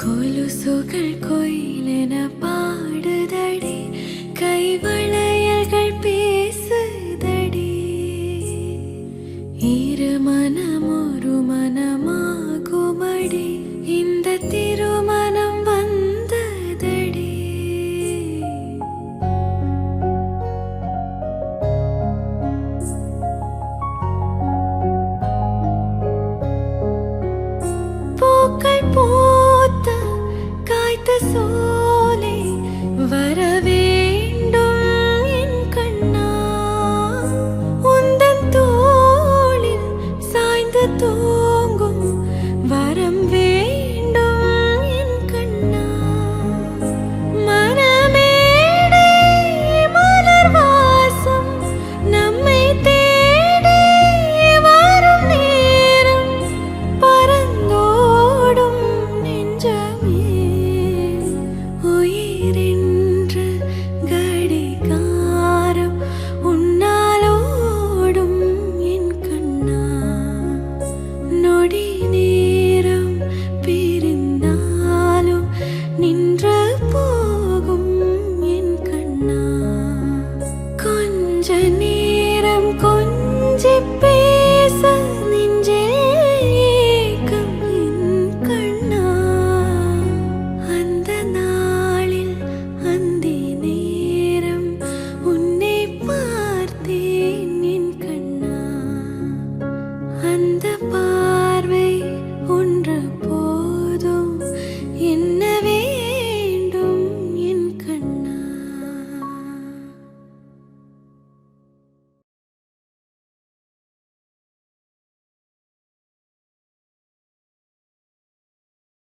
കൊലുസുകൾ കൊയിലെന പാടുത அரசோலே வரவேண்டும் என் கண்ணா. உந்தன் தோளில் அந்த பார்வை ஒன்று போ